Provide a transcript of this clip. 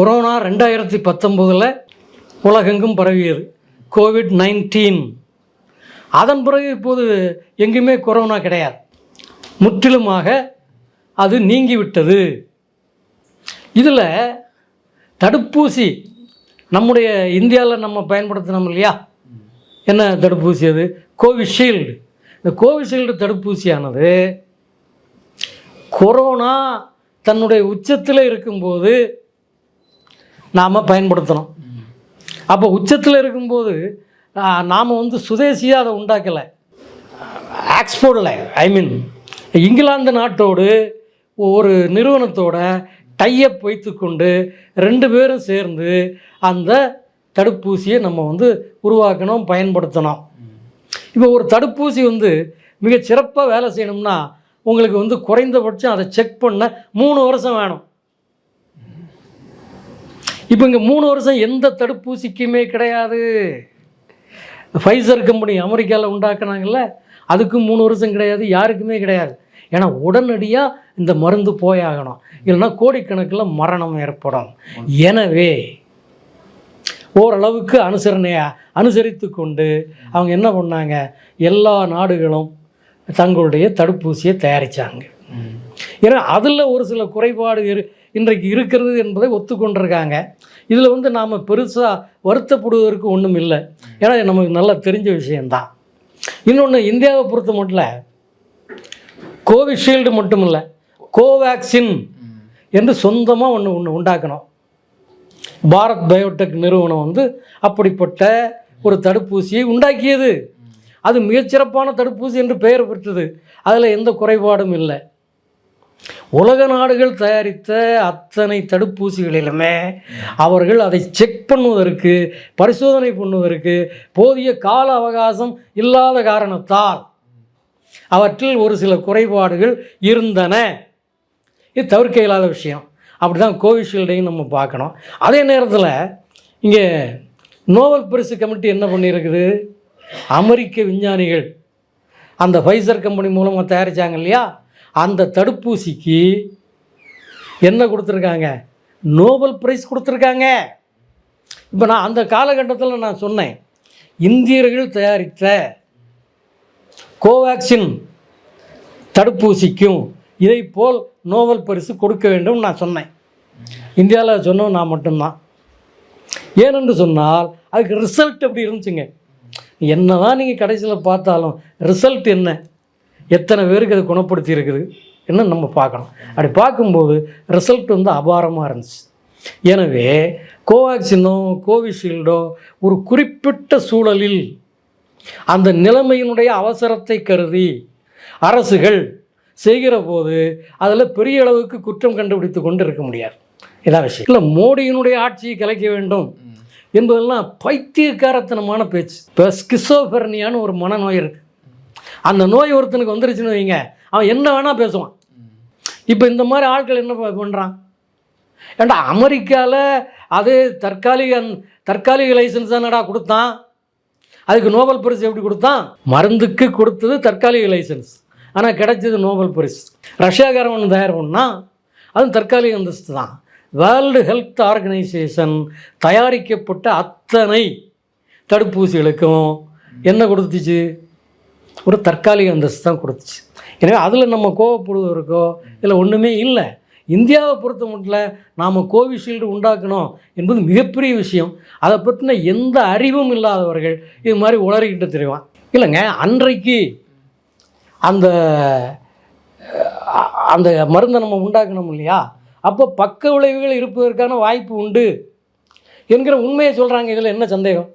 Corona ரெண்டாயிரத்தி பத்தொம்போதில் உலகெங்கும் பரவியது. கோவிட் நைன்டீன் அதன் பிறகு இப்போது எங்கேயுமே கொரோனா கிடையாது. முற்றிலுமாக அது நீங்கிவிட்டது. இதில் தடுப்பூசி நம்முடைய இந்தியாவில் நம்ம பயன்படுத்தினோம் இல்லையா? என்ன தடுப்பூசி அது? கோவிஷீல்டு இந்த கோவிஷீல்டு தடுப்பூசியானது கொரோனா தன்னுடைய உச்சத்தில் இருக்கும்போது நாம் பயன்படுத்தணும். அப்போ உச்சத்தில் இருக்கும்போது நாம் வந்து சுதேசியாக அதை உண்டாக்கலை. ஆக்ஸ்போர்டில் ஐ மீன் இங்கிலாந்து நாட்டோடு ஒரு நிறுவனத்தோட டையப் வைத்துக்கொண்டு ரெண்டு பேரும் சேர்ந்து அந்த தடுப்பூசியை நம்ம வந்து உருவாக்கணும் பயன்படுத்தணும். இப்போ ஒரு தடுப்பூசி வந்து மிக சிறப்பாக வேலை செய்யணும்னா உங்களுக்கு வந்து குறைந்தபட்சம் அதை செக் பண்ண மூணு வருஷம் வேணும். இப்போ இங்கே மூணு வருஷம் எந்த தடுப்பூசிக்குமே கிடையாது. ஃபைசர் கம்பெனி அமெரிக்காவில் உண்டாக்குனாங்கல்ல அதுக்கும் மூணு வருஷம் கிடையாது யாருக்குமே கிடையாது. ஏன்னா உடனடியாக இந்த மருந்து போயாகணும். இல்லைன்னா கோடிக்கணக்கில் மரணம் ஏற்படும். எனவே ஓரளவுக்கு அனுசரணையை அனுசரித்து கொண்டு அவங்க என்ன பண்ணாங்க? எல்லா நாடுகளும் தங்களுடைய தடுப்பூசியை தயாரித்தாங்க ஏன்னா அதில் ஒரு சில குறைபாடு இரு இன்றைக்கு இருக்கிறது என்பதை ஒத்துக்கொண்டிருக்காங்க. இதில் வந்து நாம் பெருசாக வருத்தப்படுவதற்கு ஒன்றும் இல்லை. ஏன்னா நமக்கு நல்லா தெரிஞ்ச விஷயந்தான் இன்னொன்று இந்தியாவை பொறுத்த மட்டும் கோவிஷீல்டு மட்டும் இல்லை கோவேக்சின் என்று சொந்தமாக ஒன்று ஒன்று உண்டாக்கணும். பாரத் பயோடெக் நிறுவனம் வந்து அப்படிப்பட்ட ஒரு தடுப்பூசியை உண்டாக்கியது. அது மிகச்சிறப்பான தடுப்பூசி என்று பெயர் பெற்றது. அதில் எந்த குறைபாடும் இல்லை. உலக நாடுகள் தயாரித்த அத்தனை தடுப்பூசிகளிலுமே அவர்கள் அதை செக் பண்ணுவதற்கு பரிசோதனை பண்ணுவதற்கு போதிய கால அவகாசம் இல்லாத காரணத்தால் அவற்றில் ஒரு சில குறைபாடுகள் இருந்தன. இது தவிர்க்க இல்லாத விஷயம். அப்படி தான் கோவிஷீல்டையும் நம்ம பார்க்கணும். அதே நேரத்தில் இங்கே நோபல் பரிசு கமிட்டி என்ன பண்ணியிருக்குது? அமெரிக்க விஞ்ஞானிகள் அந்த ஃபைசர் கம்பெனி மூலமாக தயாரித்தாங்க இல்லையா? அந்த தடுப்பூசிக்கு என்ன கொடுத்துருக்காங்க? நோபல் பிரைஸ் கொடுத்துருக்காங்க. இப்போ நான் அந்த காலகட்டத்தில் நான் சொன்னேன். இந்தியர்கள் தயாரித்த கோவேக்சின் தடுப்பூசிக்கும் இதை போல் நோபல் பரிசு கொடுக்க வேண்டும் நான் சொன்னேன். இந்தியாவில் சொன்னோம் நான் மட்டும்தான். ஏனென்று சொன்னால் அதுக்கு ரிசல்ட் எப்படி இருந்துச்சுங்க? என்ன தான் நீங்கள் கடைசியில் பார்த்தாலும் ரிசல்ட் என்ன? எத்தனை பேருக்கு அது குணப்படுத்தி இருக்குது என்ன நம்ம பார்க்கணும். அப்படி பார்க்கும்போது ரிசல்ட் வந்து அபாரமாக இருந்துச்சு. எனவே கோவேக்சினோ கோவிஷீல்டோ ஒரு குறிப்பிட்ட சூழலில் அந்த நிலைமையினுடைய அவசரத்தை கருதி அரசுகள் செய்கிற போது அதில் பெரிய அளவுக்கு குற்றம் கண்டுபிடித்து கொண்டு இருக்க முடியாது. இதான் விஷயம். இல்லை மோடியினுடைய ஆட்சியை கலைக்க வேண்டும் என்பதெல்லாம் பைத்தியக்காரத்தனமான பேச்சு. இப்போ ஸ்கிசோபெர்னியான்னு ஒரு மனநோய் இருக்குது அந்த நோய் ஒருத்தனுக்கு வந்துருச்சுன்னு வைங்க. அவன் என்ன வேணால் பேசுவான். இப்போ இந்த மாதிரி ஆட்கள் என்ன பண்ணுறான் ஏண்டா அமெரிக்காவில் அது தற்காலிக தற்காலிக லைசன்ஸ் தானடா கொடுத்தான். அதுக்கு நோபல் பரிசு எப்படி கொடுத்தான்? மருந்துக்கு கொடுத்தது தற்காலிக லைசன்ஸ் ஆனால் கிடைச்சது நோபல் பரிசு. ரஷ்யாக்காரன் ஒன்று தயார் பண்ணால் அதுவும் தற்காலிக அந்தஸ்து தான். வேர்ல்டு ஹெல்த் ஆர்கனைசேஷன் தயாரிக்கப்பட்ட அத்தனை தடுப்பூசிகளுக்கும் என்ன கொடுத்துச்சு? ஒரு தற்காலிக அந்தஸ்து தான் கொடுத்துச்சு. எனவே அதில் நம்ம கோவப்படுவதற்கோ இல்லை ஒன்றுமே இல்லை. இந்தியாவை பொறுத்த மட்டும் நாம் கோவிஷீல்டு உண்டாக்கணும் என்பது மிகப்பெரிய விஷயம். அதை பற்றின எந்த அறிவும் இல்லாதவர்கள் இது மாதிரி உளறிக்கிட்டு தெரிவான் இல்லைங்க அன்றைக்கு அந்த அந்த மருந்தை நம்ம உண்டாக்கணும் இல்லையா? அப்போ பக்க விளைவுகள் இருப்பதற்கான வாய்ப்பு உண்டு என்கிற உண்மையை சொல்கிறாங்க இதில் என்ன சந்தேகம்?